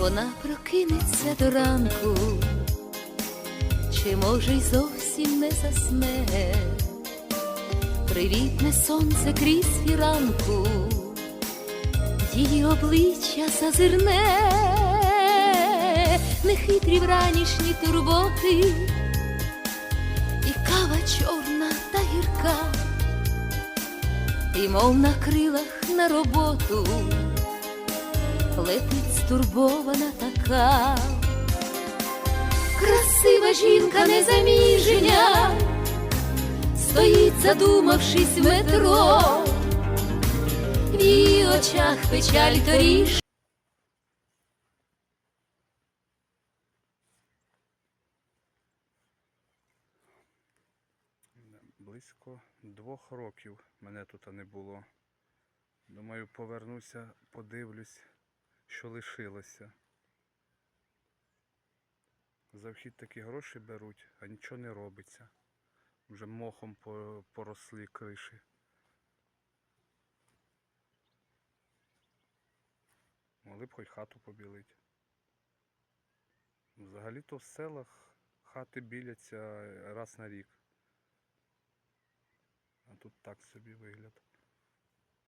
вона прокинеться до ранку, чи може й зовсім не засне, привітне сонце крізь фіранку, її обличчя зазирне, нехитрі вранішні турботи, і кава чорна та гірка, і мов на крилах на роботу летить стурбована така, красива жінка незаміжня, стоїть, задумавшись в метро, в її очах печаль торіж. Близько двох років мене тут не було. Думаю, повернуся, подивлюсь, що лишилося. За вхід такі гроші беруть, а нічого не робиться. Вже мохом поросли криші. Могли б хоч хату побілити. Взагалі-то в селах хати біляться раз на рік. А тут так собі вигляд.